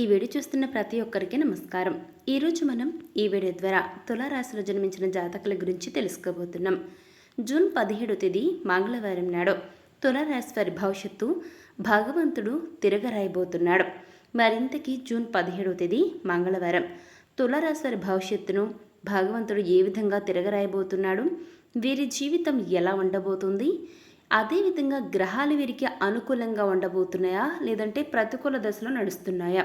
ఈ వీడియో చూస్తున్న ప్రతి ఒక్కరికి నమస్కారం. ఈరోజు మనం ఈ వీడియో ద్వారా తులారాశిలో జన్మించిన జాతకుల గురించి తెలుసుకోబోతున్నాం. జూన్ పదిహేడు తేదీ మంగళవారం నాడు తులారాశి వారి భవిష్యత్తు భగవంతుడు తిరగరాయబోతున్నాడు. మరింతకీ జూన్ పదిహేడవ తేదీ మంగళవారం. తులారాశి వారి భవిష్యత్తును భగవంతుడు ఏ విధంగా తిరగరాయబోతున్నాడు? వీరి జీవితం ఎలా ఉండబోతుంది? అదేవిధంగా గ్రహాలు వీరికి అనుకూలంగా ఉండబోతున్నాయా? లేదంటే ప్రతికూల దశలో నడుస్తున్నాయా?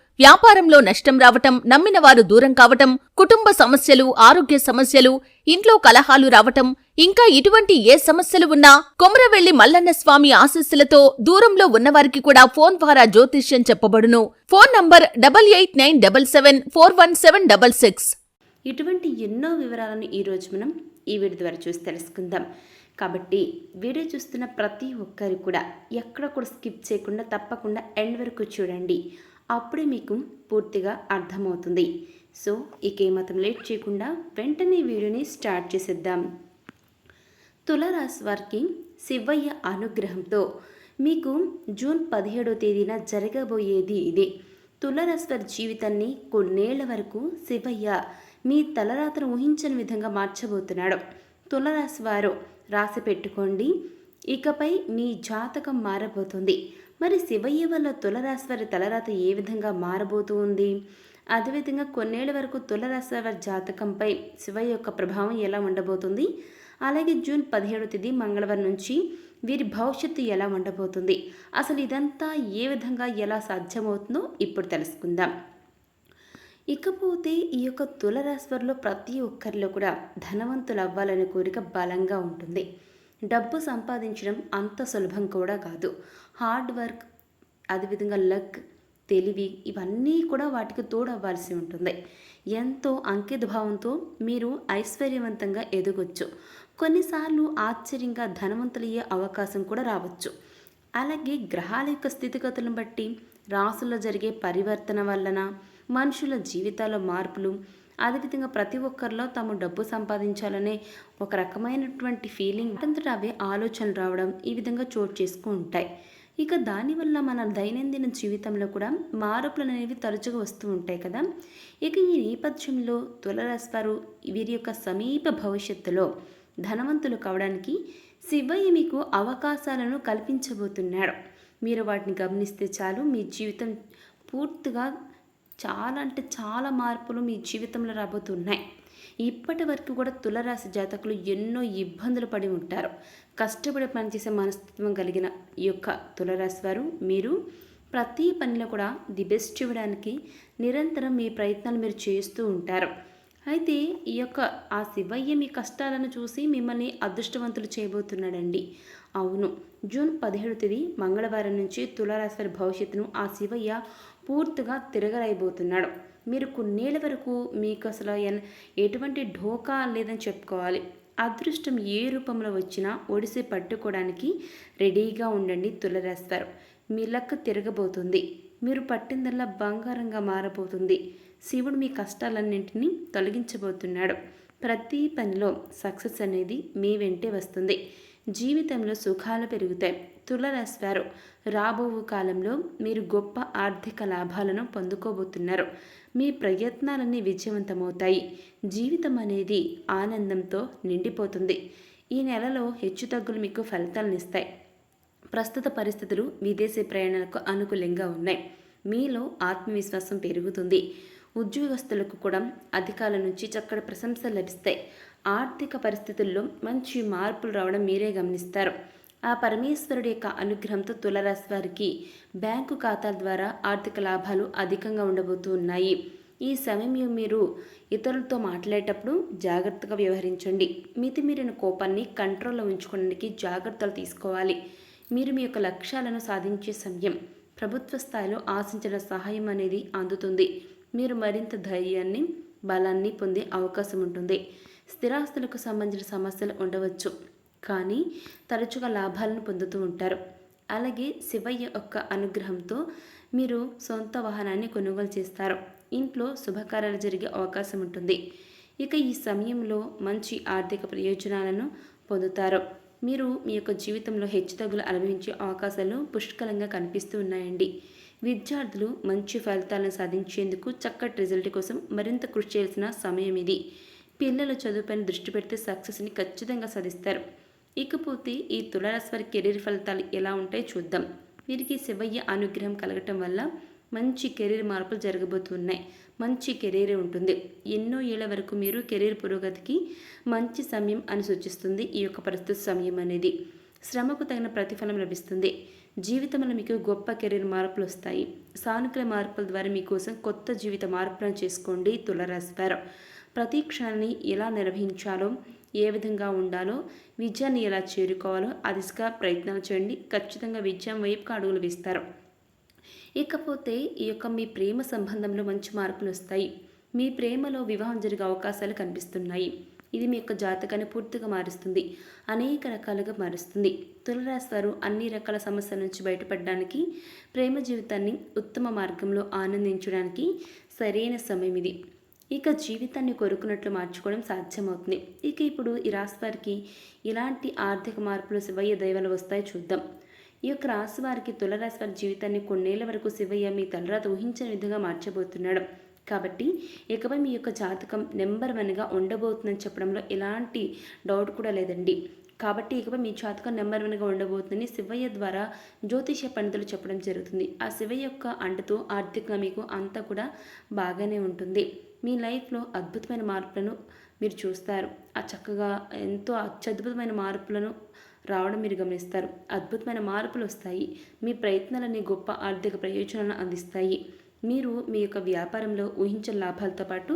వ్యాపారంలో నష్టం రావటం నమ్మిన వారు దూరం కావటం కుటుంబ సమస్యలు ఆరోగ్య సమస్యలు ఇంట్లో కలహాలు రావటం ఇంకా ఇటువంటి ఏ సమస్యలు ఉన్నా కొమరవెల్లి మల్లన్న స్వామి ఆశస్సులతో దూరంలో ఉన్నవారికి కూడా ఫోన్ ద్వారా జ్యోతిష్యం చెప్పబడును. Phone number double eight nine double seven four one seven double six. ఇటువంటి ఎన్నో వివరాలను ఈరోజు మనం ఈ వీడియో ద్వారా చూసి తెలుసుకుందాం. కాబట్టి వీడియో చూస్తున్న ప్రతి ఒక్కరు కూడా ఎక్కడ కూడా స్కిప్ చేయకుండా తప్పకుండా ఎండ్ వరకు చూడండి. అప్పుడే మీకు పూర్తిగా అర్థమవుతుంది. సో ఇక ఏమాత్రం లేట్ చేయకుండా వెంటనే వీడియోని స్టార్ట్ చేసేద్దాం. తులారాశి వారికి శివయ్య అనుగ్రహంతో మీకు జూన్ పదిహేడో తేదీన జరగబోయేది ఇదే. తులరాశ్వర్ వారి జీవితాన్ని కొన్నేళ్ళ వరకు శివయ్య మీ తలరాతను ఊహించని విధంగా మార్చబోతున్నాడు. తులరాశి వారు రాసి పెట్టుకోండి. ఇకపై మీ జాతకం మారబోతుంది. మరి శివయ్య వల్ల తులరాశ్వరి తలరాత ఏ విధంగా మారబోతూ ఉంది? అదేవిధంగా కొన్నేళ్ళ వరకు తులరాశ్వరి జాతకంపై శివయ్య యొక్క ప్రభావం ఎలా ఉండబోతుంది? అలాగే జూన్ పదిహేడు తేదీ మంగళవారం నుంచి వీరి భవిష్యత్తు ఎలా ఉండబోతుంది? అసలు ఇదంతా ఏ విధంగా ఎలా సాధ్యమవుతుందో ఇప్పుడు తెలుసుకుందాం. ఇకపోతే ఈ యొక్క తులరాశ్వరిలో ప్రతి ఒక్కరిలో కూడా ధనవంతులు అవ్వాలనే కోరిక బలంగా ఉంటుంది. డబ్బు సంపాదించడం అంత సులభం కూడా కాదు. హార్డ్ వర్క్ అదేవిధంగా లక్ తెలివి ఇవన్నీ కూడా వాటికి తోడవ్వాల్సి ఉంటుంది. ఎంతో అంకితభావంతో మీరు ఐశ్వర్యవంతంగా ఎదగొచ్చు. కొన్నిసార్లు ఆశ్చర్యంగా ధనవంతులయ్యే అవకాశం కూడా రావచ్చు. అలాగే గ్రహాల యొక్క స్థితిగతులను బట్టి రాసుల్లో జరిగే పరివర్తన వలన మనుషుల జీవితాల్లో మార్పులు అదేవిధంగా ప్రతి ఒక్కరిలో తాము డబ్బు సంపాదించాలనే ఒక రకమైనటువంటి ఫీలింగ్ అంతటా అవే ఆలోచనలు రావడం ఈ విధంగా చోటు చేసుకుంటాయి. ఇక దానివల్ల మన దైనందిన జీవితంలో కూడా మార్పులు అనేవి తరచుగా వస్తూ ఉంటాయి కదా. ఇక ఈ నేపథ్యంలో తులరాశి వారు వీరి యొక్క సమీప భవిష్యత్తులో ధనవంతులు కావడానికి శివయ్య మీకు అవకాశాలను కల్పించబోతున్నాడు. మీరు వాటిని గమనిస్తే చాలు మీ జీవితం పూర్తిగా చాలా అంటే చాలా మార్పులు మీ జీవితంలో రాబోతున్నాయి. ఇప్పటి వరకు కూడా తులరాశి జాతకులు ఎన్నో ఇబ్బందులు పడి ఉంటారు. కష్టపడి పనిచేసే మనస్తత్వం కలిగిన ఈ యొక్క తులరాశి వారు మీరు ప్రతి పనిలో కూడా ది బెస్ట్ ఇవ్వడానికి నిరంతరం మీ ప్రయత్నాలు మీరు చేస్తూ ఉంటారు. అయితే ఈ యొక్క ఆ శివయ్య మీ కష్టాలను చూసి మిమ్మల్ని అదృష్టవంతులు చేయబోతున్నాడండి. అవును జూన్ పదిహేడు తేదీ మంగళవారం నుంచి తులారాశి వారి భవిష్యత్తును ఆ శివయ్య పూర్తిగా తిరగరాయబోతున్నాడు. మీరు కొన్నేళ్ళ వరకు మీకు అసలు ఎటువంటి ఢోకా లేదని చెప్పుకోవాలి. అదృష్టం ఏ రూపంలో వచ్చినా ఒడిసి పట్టుకోవడానికి రెడీగా ఉండండి తులరేస్తారు. మీ లక్ తిరగబోతుంది. మీరు పట్టిందల్లా బంగారంగా మారబోతుంది. శివుడు మీ కష్టాలన్నింటినీ తొలగించబోతున్నాడు. ప్రతి పనిలో సక్సెస్ అనేది మీ వెంటే వస్తుంది. జీవితంలో సుఖాలు పెరుగుతాయి. తులరాశివారు రాబోవు రాబో కాలంలో మీరు గొప్ప ఆర్థిక లాభాలను పొందుకోబోతున్నారు. మీ ప్రయత్నాలన్నీ విజయవంతమవుతాయి. జీవితం అనేది ఆనందంతో నిండిపోతుంది. ఈ నెలలో హెచ్చుతగ్గులు మీకు ఫలితాలను ఇస్తాయి. ప్రస్తుత పరిస్థితులు విదేశీ ప్రయాణాలకు అనుకూలంగా ఉన్నాయి. మీలో ఆత్మవిశ్వాసం పెరుగుతుంది. ఉద్యోగస్తులకు కూడా అధికారుల నుంచి చక్కటి ప్రశంసలు లభిస్తాయి. ఆర్థిక పరిస్థితుల్లో మంచి మార్పులు రావడం మీరే గమనిస్తారు. ఆ పరమేశ్వరుడి యొక్క అనుగ్రహంతో తులరాశి వారికి బ్యాంకు ఖాతాల ద్వారా ఆర్థిక లాభాలు అధికంగా ఉండబోతూ ఉన్నాయి. ఈ సమయంలో మీరు ఇతరులతో మాట్లాడేటప్పుడు జాగ్రత్తగా వ్యవహరించండి. మితిమీరిన కోపాన్ని కంట్రోల్లో ఉంచుకోవడానికి జాగ్రత్తలు తీసుకోవాలి. మీరు మీ యొక్క లక్ష్యాలను సాధించే సమయం ప్రభుత్వ స్థాయిలో ఆశించిన సహాయం అనేది అందుతుంది. మీరు మరింత ధైర్యాన్ని బలాన్ని పొందే అవకాశం ఉంటుంది. స్థిరాస్తులకు సంబంధించిన సమస్యలు ఉండవచ్చు. కానీ తరచుగా లాభాలను పొందుతూ ఉంటారు. అలాగే శివయ్య యొక్క అనుగ్రహంతో మీరు సొంత వాహనాన్ని కొనుగోలు చేస్తారు. ఇంట్లో శుభకార్యాలు జరిగే అవకాశం ఉంటుంది. ఇక ఈ సమయంలో మంచి ఆర్థిక ప్రయోజనాలను పొందుతారు. మీరు మీ యొక్క జీవితంలో హెచ్చుతగ్గులు అనుభవించే అవకాశాలు పుష్కలంగా కనిపిస్తూ ఉన్నాయండి. విద్యార్థులు మంచి ఫలితాలను సాధించేందుకు చక్కటి రిజల్ట్ కోసం మరింత కృషి చేయాల్సిన సమయం ఇది. పిల్లలు చదువుపైన దృష్టి పెడితే సక్సెస్ని ఖచ్చితంగా సాధిస్తారు. ఇకపోతే ఈ తులారాశి వారి కెరీర్ ఫలితాలు ఎలా ఉంటాయో చూద్దాం. వీరికి శివయ్య అనుగ్రహం కలగటం వల్ల మంచి కెరీర్ మార్పులు జరగబోతున్నాయి. మంచి కెరీర్ ఉంటుంది. ఎన్నో ఏళ్ళ వరకు మీరు కెరీర్ పురోగతికి మంచి సమయం అని సూచిస్తుంది ఈ యొక్క ప్రస్తుత సమయం అనేది. శ్రమకు తగిన ప్రతిఫలం లభిస్తుంది. జీవితంలో మీకు గొప్ప కెరీర్ మార్పులు వస్తాయి. సానుకూల మార్పుల ద్వారా మీకోసం కొత్త జీవిత మార్పులను చేసుకోండి తులరాశివారు ప్రతి క్షణాన్ని ఎలా నిర్వహించాలో ఏ విధంగా ఉండాలో విజయాన్ని ఎలా చేరుకోవాలో ఆ దిశగా ప్రయత్నాలు చేయండి. ఖచ్చితంగా విజయం వైపుగా అడుగులు వేస్తారు. ఇకపోతే ఈ యొక్క మీ ప్రేమ సంబంధంలో మంచి మార్పులు వస్తాయి. మీ ప్రేమలో వివాహం జరిగే అవకాశాలు కనిపిస్తున్నాయి. ఇది మీ యొక్క జాతకాన్ని పూర్తిగా మారుస్తుంది. అనేక రకాలుగా మారుస్తుంది. తులరాశి వారు అన్ని రకాల సమస్యల నుంచి బయటపడడానికి ప్రేమ జీవితాన్ని ఉత్తమ మార్గంలో ఆనందించడానికి సరైన సమయం ఇది. ఇక జీవితాన్ని కోరుకున్నట్లు మార్చుకోవడం సాధ్యమవుతుంది. ఇక ఇప్పుడు ఈ రాశి వారికి ఇలాంటి ఆర్థిక మార్పులు శివయ్య దైవాలు వస్తాయో చూద్దాం. ఈ యొక్క రాశి వారికి తులరాశి వారి జీవితాన్ని కొన్నేళ్ళ వరకు శివయ్య మీ తలరాత ఊహించని విధంగా మార్చబోతున్నాడు. కాబట్టి ఇకపై మీ యొక్క జాతకం నెంబర్ వన్గా ఉండబోతుందని చెప్పడంలో ఎలాంటి డౌట్ కూడా లేదండి. కాబట్టి ఇకపై మీ జాతకం నెంబర్ వన్గా ఉండబోతుందని శివయ్య ద్వారా జ్యోతిష పండితులు చెప్పడం జరుగుతుంది. ఆ శివయ్య యొక్క అంటతో ఆర్థికంగా మీకు అంతా కూడా బాగానే ఉంటుంది. మీ లైఫ్లో అద్భుతమైన మార్పులను మీరు చూస్తారు. ఆ చక్కగా ఎంతో అత్యద్భుతమైన మార్పులను రావడం మీరు గమనిస్తారు. అద్భుతమైన మార్పులు వస్తాయి. మీ ప్రయత్నాలన్నీ గొప్ప ఆర్థిక ప్రయోజనాలను అందిస్తాయి. మీరు మీ యొక్క వ్యాపారంలో ఊహించిన లాభాలతో పాటు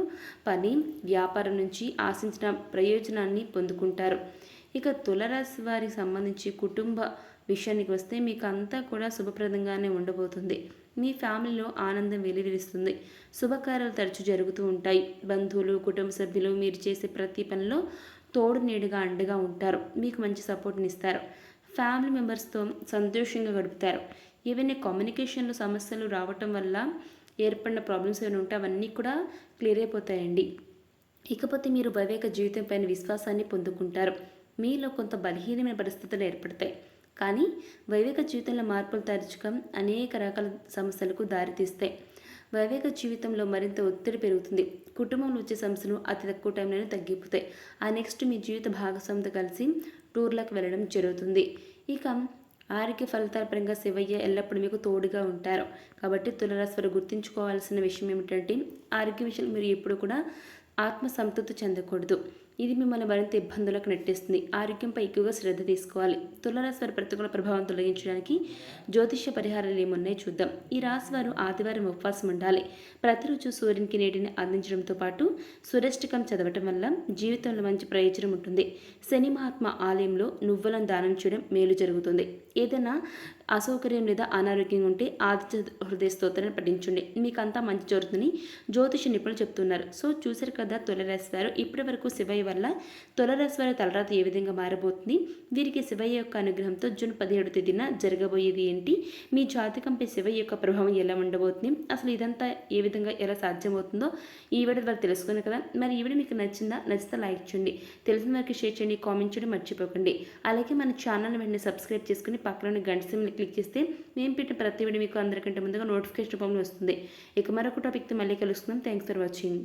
పని వ్యాపారం నుంచి ఆశించిన ప్రయోజనాన్ని పొందుకుంటారు. ఇక తులరాశి వారికి సంబంధించి కుటుంబ విషయానికి వస్తే మీకు అంతా కూడా శుభప్రదంగానే ఉండబోతుంది. మీ ఫ్యామిలీలో ఆనందం వెలువరిస్తుంది. శుభకార్యాలు తరచు జరుగుతూ ఉంటాయి. బంధువులు కుటుంబ సభ్యులు మీరు చేసే ప్రతి పనిలో తోడు నీడుగా అండగా ఉంటారు. మీకు మంచి సపోర్ట్ని ఇస్తారు. ఫ్యామిలీ మెంబర్స్తో సంతోషంగా గడుపుతారు. ఏవైనా కమ్యూనికేషన్లో సమస్యలు రావటం వల్ల ఏర్పడిన ప్రాబ్లమ్స్ ఏమైనా ఉంటే అవన్నీ కూడా క్లియర్ అయిపోతాయండి. ఇకపోతే మీరు వైవేక జీవితం పైన విశ్వాసాన్ని పొందుకుంటారు. మీలో కొంత బలహీనమైన పరిస్థితులు ఏర్పడతాయి. కానీ వైవేక జీవితంలో మార్పులు తరచుగా అనేక రకాల సమస్యలకు దారితీస్తాయి. వైవేక జీవితంలో మరింత ఒత్తిడి పెరుగుతుంది. కుటుంబంలో వచ్చే సమస్యలు అతి తక్కువ టైంలోనే తగ్గిపోతాయి. ఆ నెక్స్ట్ మీ జీవిత భాగస్వామితో కలిసి టూర్లకు వెళ్ళడం జరుగుతుంది. ఇక ఆరోగ్య ఫలితాల పరంగా శివయ్య ఎల్లప్పుడూ మీకు తోడుగా ఉంటారు. కాబట్టి తులరాశి వారు గుర్తుంచుకోవాల్సిన విషయం ఏమిటంటే ఆరోగ్య విషయంలో మీరు ఎప్పుడు కూడా ఆత్మ సంతృప్తి చెందకూడదు. ఇది మిమ్మల్ని మరింత ఇబ్బందులకు నెట్టేస్తుంది. ఆరోగ్యంపై ఎక్కువగా శ్రద్ధ తీసుకోవాలి. తులరాశి వారి ప్రతికూల ప్రభావం తొలగించడానికి జ్యోతిష్య పరిహారాలు ఏమున్నాయో చూద్దాం. ఈ రాశి వారు ఆదివారం ఉపవాసం ఉండాలి. ప్రతిరోజు సూర్యునికి నీటిని అందించడంతో పాటు సురష్టికం చదవటం వల్ల జీవితంలో మంచి ప్రయోజనం ఉంటుంది. శని మహాత్మ ఆలయంలో నువ్వులను దానం చేయడం మేలు జరుగుతుంది. ఏదైనా అసౌకర్యం లేదా అనారోగ్యం ఉంటే ఆదిత్య హృదయ స్తోత్రాన్ని పఠించండి. మీకు అంతా మంచి జరుగుతుందని జ్యోతిష నిపుణులు చెప్తున్నారు. సో చూసారు కదా తులరాశి వారు. ఇప్పటి వరకు శివయ్య వల్ల తులరాశి వారి తలరాత ఏ విధంగా మారబోతుంది? వీరికి శివయ్య యొక్క అనుగ్రహంతో జూన్ పదిహేడు తేదీన జరగబోయేది ఏంటి? మీ జాతకంపై శివయ్య యొక్క ప్రభావం ఎలా ఉండబోతుంది? అసలు ఇదంతా ఏ విధంగా ఎలా సాధ్యమవుతుందో ఈ వీడియో ద్వారా తెలుసుకున్నారు కదా? మరి ఈ వీడియో మీకు నచ్చిందా? నచ్చితే లైక్ చేయండి. తెలిసిన వారికి షేర్ చేయండి. కామెంట్ చేయడం. మర్చిపోకండి. అలాగే మన ఛానల్ వెంటనే సబ్స్క్రైబ్ చేసుకుని పక్కన గంట సిమ్ని క్లిక్ చేస్తే మేము పెట్టిన ప్రతి వీడియో మీకు అందరికంటే ముందుగా నోటిఫికేషన్ రూపంలో వస్తుంది. ఇక మరొక టాపిక్తో మళ్ళీ కలుసుకుందాం. Thanks for watching